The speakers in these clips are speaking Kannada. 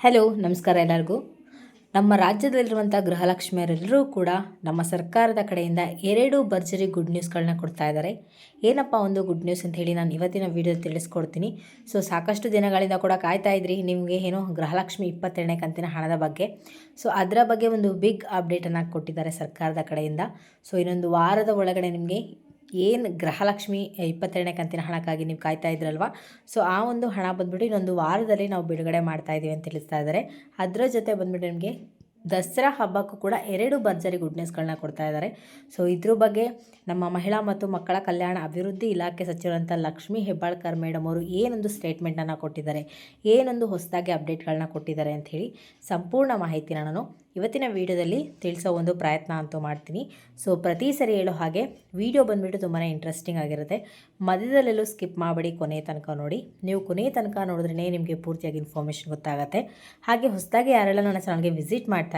ಹಲೋ, ನಮಸ್ಕಾರ ಎಲ್ಲರಿಗೂ. ನಮ್ಮ ರಾಜ್ಯದಲ್ಲಿರುವಂಥ ಗೃಹಲಕ್ಷ್ಮಿಯರೆಲ್ಲರೂ ಕೂಡ ನಮ್ಮ ಸರ್ಕಾರದ ಕಡೆಯಿಂದ ಎರಡು ಭರ್ಜರಿ ಗುಡ್ ನ್ಯೂಸ್ಗಳನ್ನ ಕೊಡ್ತಾ ಇದ್ದಾರೆ. ಏನಪ್ಪ ಒಂದು ಗುಡ್ ನ್ಯೂಸ್ ಅಂತ ಹೇಳಿ ನಾನು ಇವತ್ತಿನ ವಿಡಿಯೋ ತಿಳಿಸ್ಕೊಡ್ತೀನಿ. ಸೊ, ಸಾಕಷ್ಟು ದಿನಗಳಿಂದ ಕೂಡ ಕಾಯ್ತಾ ಇದ್ರಿ ನಿಮಗೆ ಏನು ಗೃಹಲಕ್ಷ್ಮಿ ಇಪ್ಪತ್ತೆರಡನೇ ಕಂತಿನ ಹಣದ ಬಗ್ಗೆ. ಸೊ, ಅದರ ಬಗ್ಗೆ ಒಂದು ಬಿಗ್ ಅಪ್ಡೇಟನ್ನು ಕೊಟ್ಟಿದ್ದಾರೆ ಸರ್ಕಾರದ ಕಡೆಯಿಂದ. ಸೊ, ಇನ್ನೊಂದು ವಾರದ ಒಳಗಡೆ ನಿಮಗೆ ಏನು ಗೃಹಲಕ್ಷ್ಮಿ ಇಪ್ಪತ್ತೆರಡನೇ ಕಂತಿನ ಹಣಕ್ಕಾಗಿ ನೀವು ಕಾಯ್ತಾ ಇದ್ರಲ್ವ? ಸೊ ಆ ಒಂದು ಹಣ ಬಂದ್ಬಿಟ್ಟು ಇನ್ನೊಂದು ವಾರದಲ್ಲಿ ನಾವು ಬಿಡುಗಡೆ ಮಾಡ್ತಾ ಇದ್ದೀವಿ ಅಂತ ತಿಳಿಸ್ತಾ ಇದ್ದಾರೆ ಅದರ ಜೊತೆ ಬಂದ್ಬಿಟ್ಟು ನಿಮಗೆ ದಸರಾ ಹಬ್ಬಕ್ಕೂ ಕೂಡ ಎರಡು ಭರ್ಜರಿ ಗುಡ್ ನ್ಯೂಸ್ಗಳನ್ನ ಕೊಡ್ತಾ ಇದ್ದಾರೆ. ಸೊ ಇದ್ರ ಬಗ್ಗೆ ನಮ್ಮ ಮಹಿಳಾ ಮತ್ತು ಮಕ್ಕಳ ಕಲ್ಯಾಣ ಅಭಿವೃದ್ಧಿ ಇಲಾಖೆ ಸಚಿವರಂಥ ಲಕ್ಷ್ಮೀ ಹೆಬ್ಬಾಳ್ಕರ್ ಮೇಡಮ್ ಅವರು ಏನೊಂದು ಸ್ಟೇಟ್ಮೆಂಟನ್ನು ಕೊಟ್ಟಿದ್ದಾರೆ, ಏನೊಂದು ಹೊಸದಾಗಿ ಅಪ್ಡೇಟ್ಗಳನ್ನ ಕೊಟ್ಟಿದ್ದಾರೆ ಅಂತ ಹೇಳಿ ಸಂಪೂರ್ಣ ಮಾಹಿತಿನ ನಾನು ಇವತ್ತಿನ ವಿಡಿಯೋದಲ್ಲಿ ತಿಳಿಸೋ ಒಂದು ಪ್ರಯತ್ನ ಅಂತೂ ಮಾಡ್ತೀನಿ. ಸೊ ಪ್ರತಿ ಸರಿ ಹೇಳೋ ಹಾಗೆ ವಿಡಿಯೋ ಬಂದುಬಿಟ್ಟು ತುಂಬಾ ಇಂಟ್ರೆಸ್ಟಿಂಗ್ ಆಗಿರುತ್ತೆ. ಮಧ್ಯದಲ್ಲೆಲ್ಲೂ ಸ್ಕಿಪ್ ಮಾಡಬೇಡಿ ಕೊನೆ ತನಕ ನೋಡಿ. ನೀವು ಕೊನೆ ತನಕ ನೋಡಿದ್ರೇ ನಿಮಗೆ ಪೂರ್ತಿಯಾಗಿ ಇನ್ಫಾರ್ಮೇಷನ್ ಗೊತ್ತಾಗುತ್ತೆ. ಹಾಗೆ ಹೊಸದಾಗಿ ಯಾರೆಲ್ಲ ನನ್ನ ಚಾನಲ್ಗೆ ವಿಸಿಟ್ ಮಾಡ್ತಾ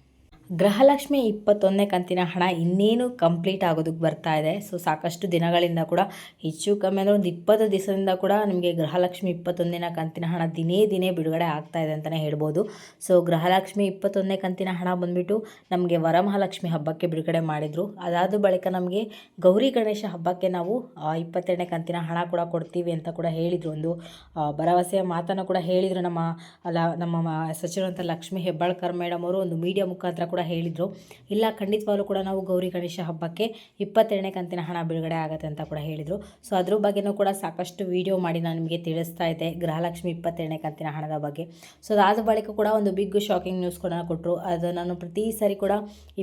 ಗೃಹಲಕ್ಷ್ಮಿ ಇಪ್ಪತ್ತೊಂದನೇ ಕಂತಿನ ಹಣ ಇನ್ನೇನು ಕಂಪ್ಲೀಟ್ ಆಗೋದಕ್ಕೆ ಬರ್ತಾ ಇದೆ. ಸೊ ಸಾಕಷ್ಟು ದಿನಗಳಿಂದ ಕೂಡ, ಹೆಚ್ಚು ಕಮ್ಮಿ ಅಂದರೆ ಒಂದು ಇಪ್ಪತ್ತು ದಿವಸದಿಂದ ಕೂಡ ನಿಮಗೆ ಗೃಹಲಕ್ಷ್ಮಿ ಇಪ್ಪತ್ತೊಂದಿನ ಕಂತಿನ ಹಣ ದಿನೇ ದಿನೇ ಬಿಡುಗಡೆ ಆಗ್ತಾ ಇದೆ ಅಂತಲೇ ಹೇಳ್ಬೋದು. ಸೊ ಗೃಹಲಕ್ಷ್ಮಿ ಇಪ್ಪತ್ತೊಂದನೇ ಕಂತಿನ ಹಣ ಬಂದುಬಿಟ್ಟು ನಮಗೆ ವರಮಹಾಲಕ್ಷ್ಮಿ ಹಬ್ಬಕ್ಕೆ ಬಿಡುಗಡೆ ಮಾಡಿದರು. ಅದಾದ ಬಳಿಕ ನಮಗೆ ಗೌರಿ ಗಣೇಶ ಹಬ್ಬಕ್ಕೆ ನಾವು ಇಪ್ಪತ್ತೆರಡನೇ ಕಂತಿನ ಹಣ ಕೂಡ ಕೊಡ್ತೀವಿ ಅಂತ ಕೂಡ ಹೇಳಿದರು ಒಂದು ಭರವಸೆಯ ಮಾತನ್ನು ಕೂಡ ಹೇಳಿದರು ನಮ್ಮ, ಅಲ್ಲ, ನಮ್ಮ ಸಚಿವರಂತ ಲಕ್ಷ್ಮಿ ಹೆಬ್ಬಾಳ್ಕರ್ ಮೇಡಮ್ ಅವರು ಒಂದು ಮೀಡಿಯಾ ಮುಖಾಂತರ ಕೂಡ ಹೇಳಿದರು. ಇಲ್ಲ, ಖಂಡಿತವಾಗ್ಲೂ ಕೂಡ ನಾವು ಗೌರಿ ಗಣೇಶ ಹಬ್ಬಕ್ಕೆ ಇಪ್ಪತ್ತೆರಡನೇ ಕಂತಿನ ಹಣ ಬಿಡುಗಡೆ ಆಗುತ್ತೆ ಅಂತ ಕೂಡ ಹೇಳಿದರು. ಸೊ ಅದ್ರ ಬಗ್ಗೆನೂ ಕೂಡ ಸಾಕಷ್ಟು ವಿಡಿಯೋ ಮಾಡಿ ನಾನು ನಿಮಗೆ ತಿಳಿಸ್ತಾ ಇದ್ದೆ, ಗೃಹಲಕ್ಷ್ಮಿ ಇಪ್ಪತ್ತೆರಡನೇ ಕಂತಿನ ಹಣದ ಬಗ್ಗೆ. ಸೊ ಅದಾದ ಬಳಿಕ ಕೂಡ ಒಂದು ಬಿಗ್ ಶಾಕಿಂಗ್ ನ್ಯೂಸ್ ಕೂಡ ಕೊಟ್ಟರು ಅದು ನಾನು ಪ್ರತಿ ಸಾರಿ ಕೂಡ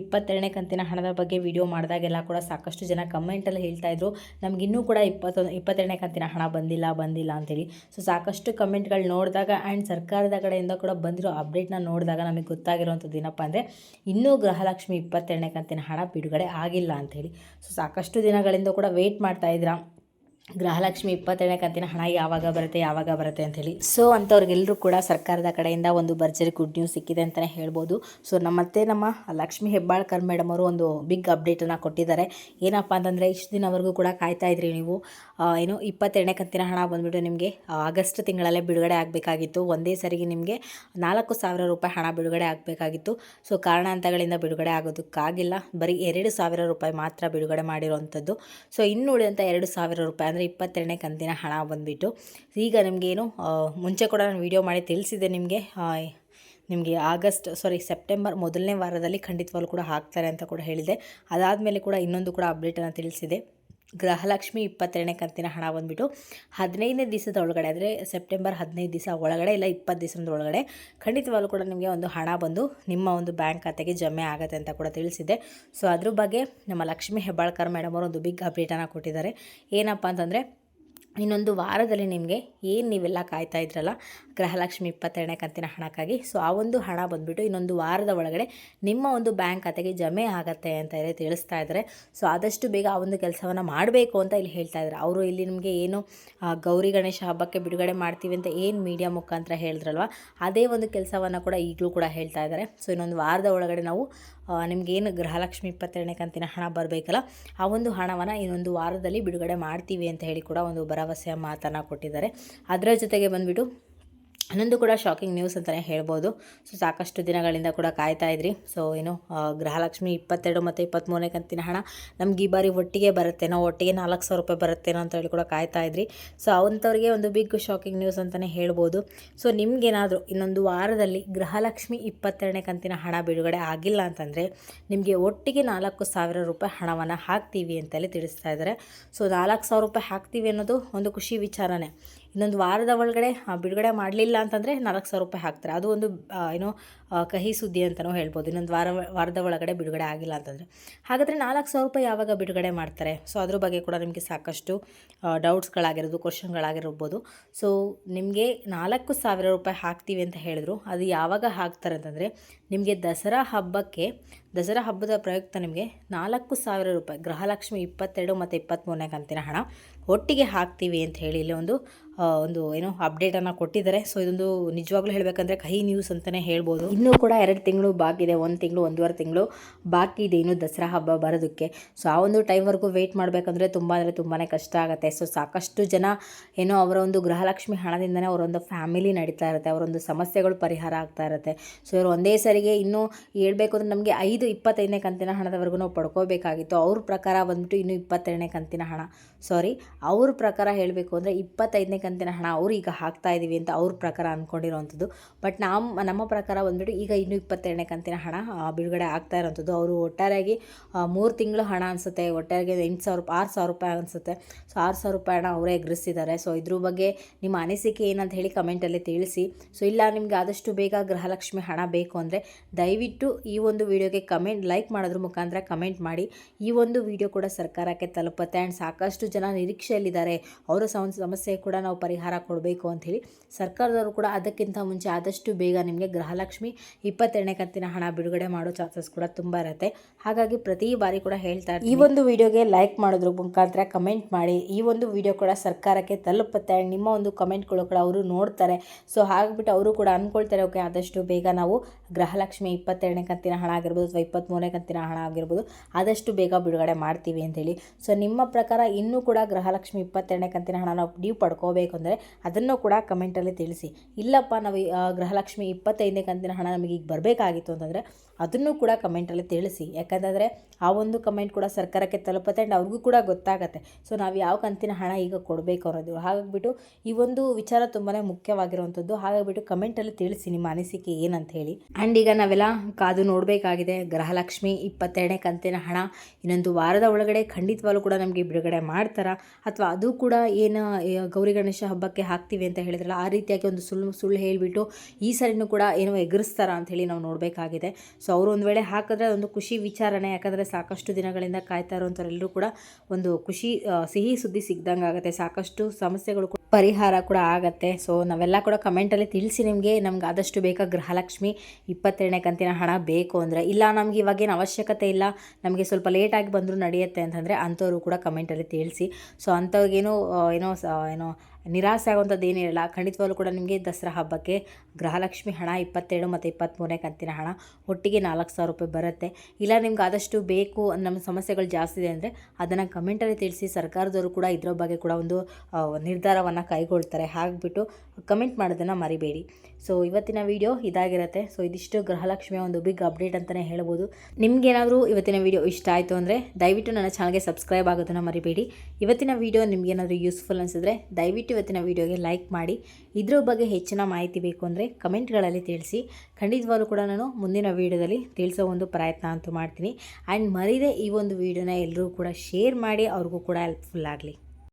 ಇಪ್ಪತ್ತೆರಡನೇ ಕಂತಿನ ಹಣದ ಬಗ್ಗೆ ವಿಡಿಯೋ ಮಾಡಿದಾಗೆಲ್ಲ ಕೂಡ ಸಾಕಷ್ಟು ಜನ ಕಮೆಂಟಲ್ಲಿ ಹೇಳ್ತಾ ಇದ್ರು. ನಮಗಿನ್ನೂ ಕೂಡ ಇಪ್ಪತ್ತೊಂದು ಇಪ್ಪತ್ತೆರಡನೇ ಕಂತಿನ ಹಣ ಬಂದಿಲ್ಲ ಬಂದಿಲ್ಲ ಅಂತೇಳಿ. ಸೊ ಸಾಕಷ್ಟು ಕಮೆಂಟ್ಗಳು ನೋಡಿದಾಗ ಆ್ಯಂಡ್ ಸರ್ಕಾರದ ಕಡೆಯಿಂದ ಕೂಡ ಬಂದಿರೋ ಅಪ್ಡೇಟ್ನ ನೋಡಿದಾಗ ನಮಗೆ ಗೊತ್ತಾಗಿರುವಂಥದ್ದು ಏನಪ್ಪ ಅಂದರೆ ಇನ್ನೂ ಗೃಹಲಕ್ಷ್ಮಿ ಇಪ್ಪತ್ತೆರಡನೇ ಕಂತಿನ ಹಣ ಬಿಡುಗಡೆ ಆಗಿಲ್ಲ ಅಂಥೇಳಿ ಸೊ ಸಾಕಷ್ಟು ದಿನಗಳಿಂದ ಕೂಡ ವೆಯ್ಟ್ ಮಾಡ್ತಾ ಇದ್ದೀರಾ? ಗೃಹಲಕ್ಷ್ಮಿ ಇಪ್ಪತ್ತೆರಡನೇ ಕಂತಿನ ಹಣ ಯಾವಾಗ ಬರುತ್ತೆ ಯಾವಾಗ ಬರುತ್ತೆ ಅಂಥೇಳಿ ಸೊ ಅಂಥವ್ರಿಗೆಲ್ಲರೂ ಕೂಡ ಸರ್ಕಾರದ ಕಡೆಯಿಂದ ಒಂದು ಭರ್ಜರಿ ಗುಡ್ ನ್ಯೂಸ್ ಸಿಕ್ಕಿದೆ ಅಂತಲೇ ಹೇಳ್ಬೋದು. ಸೊ ನಮ್ಮ ನಮ್ಮ ಲಕ್ಷ್ಮಿ ಹೆಬ್ಬಾಳ್ಕರ್ ಮೇಡಮ್ ಅವರು ಒಂದು ಬಿಗ್ ಅಪ್ಡೇಟನ್ನು ಕೊಟ್ಟಿದ್ದಾರೆ. ಏನಪ್ಪ ಅಂತಂದರೆ, ಇಷ್ಟು ದಿನವರೆಗೂ ಕೂಡ ಕಾಯ್ತಾ ಇದ್ರಿ ನೀವು. ಏನು ಇಪ್ಪತ್ತೆರಡನೇ ಕಂತಿನ ಹಣ ಬಂದುಬಿಟ್ಟು ನಿಮಗೆ ಆಗಸ್ಟ್ ತಿಂಗಳಲ್ಲೇ ಬಿಡುಗಡೆ ಆಗಬೇಕಾಗಿತ್ತು. ಒಂದೇ ಸರಿಗೆ ನಿಮಗೆ ನಾಲ್ಕು ಸಾವಿರ ರೂಪಾಯಿ ಹಣ ಬಿಡುಗಡೆ ಆಗಬೇಕಾಗಿತ್ತು. ಸೊ ಕಾರಣಾಂತಗಳಿಂದ ಬಿಡುಗಡೆ ಆಗೋದಕ್ಕಾಗಿಲ್ಲ. ಬರೀ ಎರಡು ಸಾವಿರ ರೂಪಾಯಿ ಮಾತ್ರ ಬಿಡುಗಡೆ ಮಾಡಿರುವಂಥದ್ದು. ಸೊ ಇನ್ನು ಉಳಿದಂಥ ಎರಡು ಸಾವಿರ ರೂಪಾಯಿ ಅಂದರೆ ಇಪ್ಪತ್ತೆರಡನೇ ಕಂತಿನ ಹಣ ಬಂದುಬಿಟ್ಟು. ಈಗ ನಿಮಗೇನು ಮುಂಚೆ ಕೂಡ ನಾನು ವೀಡಿಯೋ ಮಾಡಿ ತಿಳಿಸಿದೆ ನಿಮಗೆ. ನಿಮಗೆ ಆಗಸ್ಟ್ ಸಾರಿ ಸೆಪ್ಟೆಂಬರ್ ಮೊದಲನೇ ವಾರದಲ್ಲಿ ಖಂಡಿತವಾಗ್ಲೂ ಕೂಡ ಹಾಕ್ತಾರೆ ಅಂತ ಕೂಡ ಹೇಳಿದೆ. ಅದಾದಮೇಲೆ ಕೂಡ ಇನ್ನೊಂದು ಕೂಡ ಅಪ್ಡೇಟನ್ನು ತಿಳಿಸಿದೆ. ಗೃಹಲಕ್ಷ್ಮಿ ಇಪ್ಪತ್ತೆರಡನೇ ಕಂತಿನ ಹಣ ಬಂದುಬಿಟ್ಟು ಹದಿನೈದನೇ ದಿವಸದ ಒಳಗಡೆ, ಅಂದರೆ ಸೆಪ್ಟೆಂಬರ್ ಹದಿನೈದು ದಿವಸ ಒಳಗಡೆ ಇಲ್ಲ, ಇಪ್ಪತ್ತು ದಿವಸದ ಒಳಗಡೆ ಖಂಡಿತವಾಗಲೂ ಕೂಡ ನಿಮಗೆ ಒಂದು ಹಣ ಬಂದು ನಿಮ್ಮ ಒಂದು ಬ್ಯಾಂಕ್ ಖಾತೆಗೆ ಜಮೆ ಆಗುತ್ತೆ ಅಂತ ಕೂಡ ತಿಳಿಸಿದ್ದೆ. ಸೊ ಅದ್ರ ಬಗ್ಗೆ ನಮ್ಮ ಲಕ್ಷ್ಮಿ ಹೆಬ್ಬಾಳ್ಕರ್ ಮೇಡಮ್ ಅವರು ಒಂದು ಬಿಗ್ ಅಪ್ಡೇಟನ್ನು ಕೊಟ್ಟಿದ್ದಾರೆ. ಏನಪ್ಪ ಅಂತಂದರೆ ಇನ್ನೊಂದು ವಾರದಲ್ಲಿ ನಿಮಗೆ ಏನು ನೀವೆಲ್ಲ ಕಾಯ್ತಾ ಇದ್ರಲ್ಲ, ಗೃಹಲಕ್ಷ್ಮಿ ಇಪ್ಪತ್ತೆರಡನೇ ಕಂತಿನ ಹಣಕ್ಕಾಗಿ. ಸೊ ಆ ಒಂದು ಹಣ ಬಂದುಬಿಟ್ಟು ಇನ್ನೊಂದು ವಾರದ ಒಳಗಡೆ ನಿಮ್ಮ ಒಂದು ಬ್ಯಾಂಕ್ ಖಾತೆಗೆ ಜಮೆ ಆಗತ್ತೆ ಅಂತ ಹೇಳಿ ತಿಳಿಸ್ತಾ ಇದ್ದಾರೆ. ಸೊ ಆದಷ್ಟು ಬೇಗ ಆ ಒಂದು ಕೆಲಸವನ್ನು ಮಾಡಬೇಕು ಅಂತ ಇಲ್ಲಿ ಹೇಳ್ತಾ ಇದ್ದಾರೆ. ಅವರು ಇಲ್ಲಿ ನಿಮಗೆ ಏನು ಗೌರಿ ಗಣೇಶ ಹಬ್ಬಕ್ಕೆ ಬಿಡುಗಡೆ ಮಾಡ್ತೀವಿ ಅಂತ ಏನು ಮೀಡಿಯಾ ಮುಖಾಂತರ ಹೇಳಿದ್ರಲ್ವ, ಅದೇ ಒಂದು ಕೆಲಸವನ್ನು ಕೂಡ ಈಗಲೂ ಕೂಡ ಹೇಳ್ತಾ ಇದ್ದಾರೆ. ಸೊ ಇನ್ನೊಂದು ವಾರದ ಒಳಗಡೆ ನಾವು ನಿಮಗೇನು ಗೃಹಲಕ್ಷ್ಮಿ ಇಪ್ಪತ್ತೆರಡನೇ ಕಂತಿನ ಹಣ ಬರಬೇಕಲ್ಲ, ಆ ಒಂದು ಹಣವನ್ನು ಇನ್ನೊಂದು ವಾರದಲ್ಲಿ ಬಿಡುಗಡೆ ಮಾಡ್ತೀವಿ ಅಂತ ಹೇಳಿ ಕೂಡ ಒಂದು ಭರವಸೆಯ ಮಾತನ್ನು ಕೊಟ್ಟಿದ್ದಾರೆ. ಅದರ ಜೊತೆಗೆ ಬಂದುಬಿಟ್ಟು ಇನ್ನೊಂದು ಕೂಡ ಶಾಕಿಂಗ್ ನ್ಯೂಸ್ ಅಂತಲೇ ಹೇಳ್ಬೋದು. ಸೊ ಸಾಕಷ್ಟು ದಿನಗಳಿಂದ ಕೂಡ ಕಾಯ್ತಾ ಇದ್ರಿ. ಸೊ ಏನು ಗೃಹಲಕ್ಷ್ಮಿ ಇಪ್ಪತ್ತೆರಡು ಮತ್ತು ಇಪ್ಪತ್ತ್ಮೂರನೇ ಕಂತಿನ ಹಣ ನಮ್ಗೆ ಈ ಬಾರಿ ಒಟ್ಟಿಗೆ ಬರುತ್ತೇನೋ, ಒಟ್ಟಿಗೆ ನಾಲ್ಕು ಸಾವಿರ ರೂಪಾಯಿ ಬರುತ್ತೇನೋ ಅಂತ ಹೇಳಿ ಕೂಡ ಕಾಯ್ತಾ ಇದ್ರಿ. ಸೊ ಅಂಥವ್ರಿಗೆ ಒಂದು ಬಿಗ್ ಶಾಕಿಂಗ್ ನ್ಯೂಸ್ ಅಂತಲೇ ಹೇಳ್ಬೋದು. ಸೊ ನಿಮಗೇನಾದರೂ ಇನ್ನೊಂದು ವಾರದಲ್ಲಿ ಗೃಹಲಕ್ಷ್ಮಿ ಇಪ್ಪತ್ತೆರಡನೇ ಕಂತಿನ ಹಣ ಬಿಡುಗಡೆ ಆಗಿಲ್ಲ ಅಂತಂದರೆ ನಿಮಗೆ ಒಟ್ಟಿಗೆ ನಾಲ್ಕು ಸಾವಿರ ರೂಪಾಯಿ ಹಣವನ್ನು ಹಾಕ್ತೀವಿ ಅಂತಲೇ ತಿಳಿಸ್ತಾ ಇದ್ದಾರೆ. ಸೊ ನಾಲ್ಕು ಸಾವಿರ ರೂಪಾಯಿ ಹಾಕ್ತೀವಿ ಅನ್ನೋದು ಒಂದು ಖುಷಿ ವಿಚಾರನೇ. ಇನ್ನೊಂದು ವಾರದ ಒಳಗಡೆ ಬಿಡುಗಡೆ ಮಾಡಲಿಲ್ಲ ಅಂತಂದರೆ ನಾಲ್ಕು ಸಾವಿರ ರೂಪಾಯಿ ಹಾಕ್ತಾರೆ. ಅದು ಒಂದು ಏನೋ ಕಹಿ ಸುದ್ದಿ ಅಂತಲೂ ಹೇಳ್ಬೋದು. ಇನ್ನೊಂದು ವಾರ, ವಾರದ ಒಳಗಡೆ ಬಿಡುಗಡೆ ಆಗಿಲ್ಲ ಅಂತಂದರೆ. ಹಾಗಾದರೆ ನಾಲ್ಕು ಸಾವಿರ ರೂಪಾಯಿ ಯಾವಾಗ ಬಿಡುಗಡೆ ಮಾಡ್ತಾರೆ? ಸೊ ಅದ್ರ ಬಗ್ಗೆ ಕೂಡ ನಿಮಗೆ ಸಾಕಷ್ಟು ಡೌಟ್ಸ್ಗಳಾಗಿರೋದು ಕ್ವಶನ್ಗಳಾಗಿರ್ಬೋದು ಸೊ ನಿಮಗೆ ನಾಲ್ಕು ಸಾವಿರ ರೂಪಾಯಿ ಹಾಕ್ತೀವಿ ಅಂತ ಹೇಳಿದ್ರು. ಅದು ಯಾವಾಗ ಹಾಕ್ತಾರೆ ಅಂತಂದರೆ, ನಿಮಗೆ ದಸರಾ ಹಬ್ಬಕ್ಕೆ, ದಸರಾ ಹಬ್ಬದ ಪ್ರಯುಕ್ತ ನಿಮಗೆ ನಾಲ್ಕು ಸಾವಿರ ರೂಪಾಯಿ, ಗೃಹಲಕ್ಷ್ಮಿ ಇಪ್ಪತ್ತೆರಡು ಮತ್ತು ಇಪ್ಪತ್ತ್ಮೂರನೇ ಕಂತಿನ ಹಣ ಒಟ್ಟಿಗೆ ಹಾಕ್ತೀವಿ ಅಂತ ಹೇಳಿ ಇಲ್ಲಿ ಒಂದು ಒಂದು ಏನು ಅಪ್ಡೇಟನ್ನು ಕೊಟ್ಟಿದ್ದಾರೆ. ಸೊ ಇದೊಂದು ನಿಜವಾಗ್ಲೂ ಹೇಳಬೇಕಂದ್ರೆ ಕಹಿ ನ್ಯೂಸ್ ಅಂತಲೇ ಹೇಳ್ಬೋದು. ಇನ್ನೂ ಕೂಡ ಎರಡು ತಿಂಗಳು ಬಾಕಿ ಇದೆ, ಒಂದು ತಿಂಗಳು, ಒಂದೂವರೆ ತಿಂಗಳು ಬಾಕಿ ಇದೆ ಇನ್ನೂ ದಸರಾ ಹಬ್ಬ ಬರೋದಕ್ಕೆ. ಸೊ ಆ ಒಂದು ಟೈಮ್ವರೆಗೂ ವೆಯ್ಟ್ ಮಾಡಬೇಕಂದ್ರೆ ತುಂಬ ಅಂದರೆ ತುಂಬಾ ಕಷ್ಟ ಆಗುತ್ತೆ. ಸೊ ಸಾಕಷ್ಟು ಜನ ಏನೋ ಅವರ ಒಂದು ಗೃಹಲಕ್ಷ್ಮಿ ಹಣದಿಂದನೇ ಅವರೊಂದು ಫ್ಯಾಮಿಲಿ ನಡೀತಾ ಇರುತ್ತೆ, ಅವರೊಂದು ಸಮಸ್ಯೆಗಳು ಪರಿಹಾರ ಆಗ್ತಾ ಇರುತ್ತೆ. ಸೊ ಇವರು ಒಂದೇ ಸರಿಗೆ ಇನ್ನೂ ಹೇಳಬೇಕು ಅಂದರೆ ನಮಗೆ ಐದು, ಇಪ್ಪತ್ತೈದನೇ ಕಂತಿನ ಹಣದವರೆಗೂ ನಾವು ಪಡ್ಕೋಬೇಕಾಗಿತ್ತು. ಅವ್ರ ಪ್ರಕಾರ ಬಂದ್ಬಿಟ್ಟು ಇನ್ನು ಇಪ್ಪತ್ತೆರಡನೇ ಕಂತಿನ ಹಣ. ಸಾರಿ ಅವ್ರ ಪ್ರಕಾರ ಹೇಳಬೇಕು ಅಂದರೆ ಇಪ್ಪತ್ತೈದನೇ ಕಂತಿನ ಹಣ ಅವ್ರು ಈಗ ಹಾಕ್ತಾ ಇದ್ದೀವಿ ಅಂತ ಅವ್ರ ಪ್ರಕಾರ ಅಂದ್ಕೊಂಡಿರೋವಂಥದ್ದು ಬಟ್ ನಮ್ಮ ನಮ್ಮ ಪ್ರಕಾರ ಬಂದ್ಬಿಟ್ಟು ಈಗ ಇನ್ನೂ ಇಪ್ಪತ್ತೆರಡನೇ ಕಂತಿನ ಹಣ ಬಿಡುಗಡೆ ಆಗ್ತಾ ಇರೋಂಥದ್ದು. ಅವರು ಒಟ್ಟಾರೆಯಾಗಿ ಮೂರು ತಿಂಗಳು ಹಣ ಅನಿಸುತ್ತೆ ಒಟ್ಟಾರೆಗೆ ಎಂಟು ಸಾವಿರ ರೂಪಾಯಿ, ಆರು ಸಾವಿರ ರೂಪಾಯಿ ಅನಿಸುತ್ತೆ. ಸೊ, ಆರು ಸಾವಿರ ರೂಪಾಯಿ ಹಣ ಅವರೇ ಎಗ್ರಿಸಿದ್ದಾರೆ. ಸೊ, ಇದ್ರ ಬಗ್ಗೆ ನಿಮ್ಮ ಅನಿಸಿಕೆ ಏನಂತ ಹೇಳಿ ಕಮೆಂಟಲ್ಲಿ ತಿಳಿಸಿ. ಸೊ, ಇಲ್ಲ, ನಿಮಗೆ ಆದಷ್ಟು ಬೇಗ ಗೃಹಲಕ್ಷ್ಮಿ ಹಣ ಬೇಕು ಅಂದರೆ ದಯವಿಟ್ಟು ಈ ಒಂದು ವಿಡಿಯೋಗೆ ಕಮೆಂಟ್ ಲೈಕ್ ಮಾಡೋದ್ರ ಮುಖಾಂತರ ಕಮೆಂಟ್ ಮಾಡಿ. ಈ ಒಂದು ವಿಡಿಯೋ ಕೂಡ ಸರ್ಕಾರಕ್ಕೆ ತಲುಪುತ್ತೆ. ಆ್ಯಂಡ್ ಸಾಕಷ್ಟು ಜನ ನಿರೀಕ್ಷೆಯಲ್ಲಿದ್ದಾರೆ. ಅವರ ಸಮ, ಸಮಸ್ಯೆ ಕೂಡ ನಾವು ಪರಿಹಾರ ಕೊಡಬೇಕು ಅಂಥೇಳಿ ಸರ್ಕಾರದವರು ಕೂಡ ಅದಕ್ಕಿಂತ ಮುಂಚೆ ಆದಷ್ಟು ಬೇಗ ನಿಮಗೆ ಗೃಹಲಕ್ಷ್ಮಿ ಇಪ್ಪತ್ತೆರಡನೇ ಕಂತಿನ ಹಣ ಬಿಡುಗಡೆ ಮಾಡೋ ಚಾನ್ಸಸ್ ಕೂಡ ತುಂಬ ಇರುತ್ತೆ. ಹಾಗಾಗಿ ಪ್ರತಿ ಬಾರಿ ಕೂಡ ಹೇಳ್ತಾ. ಈ ಒಂದು ವಿಡಿಯೋಗೆ ಲೈಕ್ ಮಾಡೋದ್ರ ಮುಖಾಂತರ ಕಮೆಂಟ್ ಮಾಡಿ. ಈ ಒಂದು ವಿಡಿಯೋ ಕೂಡ ಸರ್ಕಾರಕ್ಕೆ ತಲುಪುತ್ತೆ. ಆ್ಯಂಡ್ ನಿಮ್ಮ ಒಂದು ಕಮೆಂಟ್ಗಳು ಕೂಡ ಅವರು ನೋಡ್ತಾರೆ. ಸೊ ಹಾಗ್ಬಿಟ್ಟು ಅವರು ಕೂಡ ಅಂದ್ಕೊಳ್ತಾರೆ ಓಕೆ, ಆದಷ್ಟು ಬೇಗ ನಾವು ಗೃಹಲಕ್ಷ್ಮಿ ಇಪ್ಪತ್ತೆರಡನೇ ಕಂತಿನ ಹಣ ಆಗಿರ್ಬೋದು ಅಥವಾ ಇಪ್ಪತ್ತ್ಮೂರನೇ ಕಂತಿನ ಹಣ ಆಗಿರ್ಬೋದು ಆದಷ್ಟು ಬೇಗ ಬಿಡುಗಡೆ ಮಾಡ್ತೀವಿ ಅಂತೇಳಿ ಸೊ ನಿಮ್ಮ ಪ್ರಕಾರ ಇನ್ನೂ ಕೂಡ ಗೃಹಲಕ್ಷ್ಮಿ ಇಪ್ಪತ್ತೆರಡನೇ ಕಂತಿನ ಹಣ ನಾವು ಡ್ಯೂ ಪಡ್ಕೋಬೇಕು ಅಂದರೆ ಅದನ್ನು ಕೂಡ ಕಮೆಂಟಲ್ಲಿ ತಿಳಿಸಿ. ಇಲ್ಲಪ್ಪ, ನಾವು ಗೃಹಲಕ್ಷ್ಮಿ ಇಪ್ಪತ್ತೈದನೇ ಕಂತಿನ ಹಣ ನಮಗೆ ಈಗ ಬರಬೇಕಾಗಿತ್ತು ಅಂತಂದರೆ ಅದನ್ನು ಕೂಡ ಕಮೆಂಟಲ್ಲಿ ತಿಳಿಸಿ. ಯಾಕಂತಂದರೆ ಆ ಒಂದು ಕಮೆಂಟ್ ಕೂಡ ಸರ್ಕಾರಕ್ಕೆ ತಲುಪುತ್ತೆ ಆ್ಯಂಡ್ ಅವ್ರಿಗೂ ಕೂಡ ಗೊತ್ತಾಗತ್ತೆ. ಸೊ ನಾವು ಯಾವ ಕಂತಿನ ಹಣ ಈಗ ಕೊಡಬೇಕು ಅನ್ನೋದು. ಹಾಗಾಗಿಬಿಟ್ಟು ಈ ಒಂದು ವಿಚಾರ ತುಂಬಾ ಮುಖ್ಯವಾಗಿರುವಂಥದ್ದು ಹಾಗಾಗಿಬಿಟ್ಟು ಕಮೆಂಟಲ್ಲಿ ತಿಳಿಸಿ ನಿಮ್ಮ ಅನಿಸಿಕೆ ಏನಂತ ಹೇಳಿ ಆ್ಯಂಡ್ ಈಗ ನಾವೆಲ್ಲ ಕಾದು ನೋಡಬೇಕಾಗಿದೆ. ಗ್ರಹಲಕ್ಷ್ಮಿ ಇಪ್ಪತ್ತೆರಡನೇ ಕಂತಿನ ಹಣ ಇನ್ನೊಂದು ವಾರದ ಒಳಗಡೆ ಖಂಡಿತವಾಗ್ಲೂ ಕೂಡ ನಮಗೆ ಬಿಡುಗಡೆ ಮಾಡ್ತಾರಾ? ಅಥವಾ ಅದು ಕೂಡ ಏನು ಗೌರಿ ಗಣೇಶ ಹಬ್ಬಕ್ಕೆ ಹಾಕ್ತೀವಿ ಅಂತ ಹೇಳಿದ್ರಲ್ಲ, ಆ ರೀತಿಯಾಗಿ ಒಂದು ಸುಳ್ಳು ಸುಳ್ಳು ಹೇಳಿಬಿಟ್ಟು ಈ ಸರಿನೂ ಕೂಡ ಏನೋ ಎಗರಿಸ್ತಾರ ಅಂತ ಹೇಳಿ ನಾವು ನೋಡಬೇಕಾಗಿದೆ. ಸೊ ಅವರು ಒಂದು ವೇಳೆ ಹಾಕಿದ್ರೆ ಒಂದು ಖುಷಿ ವಿಚಾರಣೆ, ಯಾಕಂದರೆ ಸಾಕಷ್ಟು ದಿನಗಳಿಂದ ಕಾಯ್ತಾ ಇರುವಂಥವರೆಲ್ಲರೂ ಕೂಡ ಒಂದು ಖುಷಿ ಸಿಹಿ ಸುದ್ದಿ ಸಿಗ್ದಂಗೆ ಆಗುತ್ತೆ. ಸಾಕಷ್ಟು ಸಮಸ್ಯೆಗಳು ಕೂಡ ಪರಿಹಾರ ಕೂಡ ಆಗುತ್ತೆ. ಸೊ ನಾವೆಲ್ಲ ಕೂಡ ಕಮೆಂಟಲ್ಲಿ ತಿಳಿಸಿ ನಿಮಗೆ ನಮ್ಗೆ ಆದಷ್ಟು ಬೇಕಾ ಗೃಹಲಕ್ಷ್ಮಿ ಇಪ್ಪತ್ತೆರಡನೇ ಕಂತಿನ ಹಣ ಬೇಕು ಅಂದರೆ. ಇಲ್ಲ, ನಮ್ಗೆ ಇವಾಗೇನು ಅವಶ್ಯಕತೆ ಇಲ್ಲ, ನಮಗೆ ಸ್ವಲ್ಪ ಲೇಟಾಗಿ ಬಂದರೂ ನಡೆಯುತ್ತೆ ಅಂತಂದರೆ ಅಂಥವ್ರು ಕೂಡ ಕಮೆಂಟಲ್ಲಿ ತಿಳಿಸಿ. ಸೊ ಅಂಥವ್ರಿಗೇನು ಏನೋ ಏನೋ ನಿರಾಸೆ ಆಗುವಂಥದ್ದು ಏನಿರಲ್ಲ ಖಂಡಿತವಾಗಲೂ ಕೂಡ ನಿಮಗೆ ದಸರಾ ಹಬ್ಬಕ್ಕೆ ಗೃಹಲಕ್ಷ್ಮಿ ಹಣ ಇಪ್ಪತ್ತೆರಡು ಮತ್ತು ಇಪ್ಪತ್ತ್ಮೂರನೇ ಕಂತಿನ ಹಣ ಒಟ್ಟಿಗೆ ನಾಲ್ಕು ಸಾವಿರ ರೂಪಾಯಿ ಬರುತ್ತೆ. ಇಲ್ಲ, ನಿಮ್ಗೆ ಆದಷ್ಟು ಬೇಕು ನಮ್ಮ ಸಮಸ್ಯೆಗಳು ಜಾಸ್ತಿ ಇದೆ ಅಂದರೆ ಅದನ್ನು ಕಮೆಂಟಲ್ಲಿ ತಿಳಿಸಿ ಸರ್ಕಾರದವರು ಕೂಡ ಇದರ ಬಗ್ಗೆ ಕೂಡ ಒಂದು ನಿರ್ಧಾರವನ್ನು ಕೈಗೊಳ್ತಾರೆ. ಹಾಗ್ಬಿಟ್ಟು ಕಮೆಂಟ್ ಮಾಡೋದನ್ನು ಮರಿಬೇಡಿ. ಸೊ ಇವತ್ತಿನ ವಿಡಿಯೋ ಇದಾಗಿರುತ್ತೆ. ಸೊ ಇದಿಷ್ಟು ಗೃಹಲಕ್ಷ್ಮಿಯ ಒಂದು ಬಿಗ್ ಅಪ್ಡೇಟ್ ಅಂತಲೇ ಹೇಳ್ಬೋದು. ನಿಮ್ಗೇನಾದರೂ ಇವತ್ತಿನ ವಿಡಿಯೋ ಇಷ್ಟ ಆಯಿತು ಅಂದರೆ ದಯವಿಟ್ಟು ನನ್ನ ಚಾನಲ್ಗೆ ಸಬ್ಸ್ಕ್ರೈಬ್ ಆಗೋದನ್ನು ಮರಿಬೇಡಿ. ಇವತ್ತಿನ ವಿಡಿಯೋ ನಿಮಗೇನಾದರೂ ಯೂಸ್ಫುಲ್ ಅನಿಸಿದ್ರೆ ದಯವಿಟ್ಟು ಇವತ್ತಿನ ವಿಡಿಯೋಗೆ ಲೈಕ್ ಮಾಡಿ. ಇದ್ರ ಬಗ್ಗೆ ಹೆಚ್ಚಿನ ಮಾಹಿತಿ ಬೇಕು ಅಂದರೆ ಕಮೆಂಟ್ಗಳಲ್ಲಿ ತಿಳಿಸಿ. ಖಂಡಿತವಾಗ್ಲೂ ಕೂಡ ನಾನು ಮುಂದಿನ ವೀಡಿಯೋದಲ್ಲಿ ತಿಳಿಸೋ ಒಂದು ಪ್ರಯತ್ನ ಅಂತೂ ಮಾಡ್ತೀನಿ. ಆ್ಯಂಡ್ ಮರಿದೇ ಈ ಒಂದು ವೀಡಿಯೋನ ಎಲ್ಲರೂ ಕೂಡ ಶೇರ್ ಮಾಡಿ, ಅವ್ರಿಗೂ ಕೂಡ ಹೆಲ್ಪ್ಫುಲ್ ಆಗಲಿ.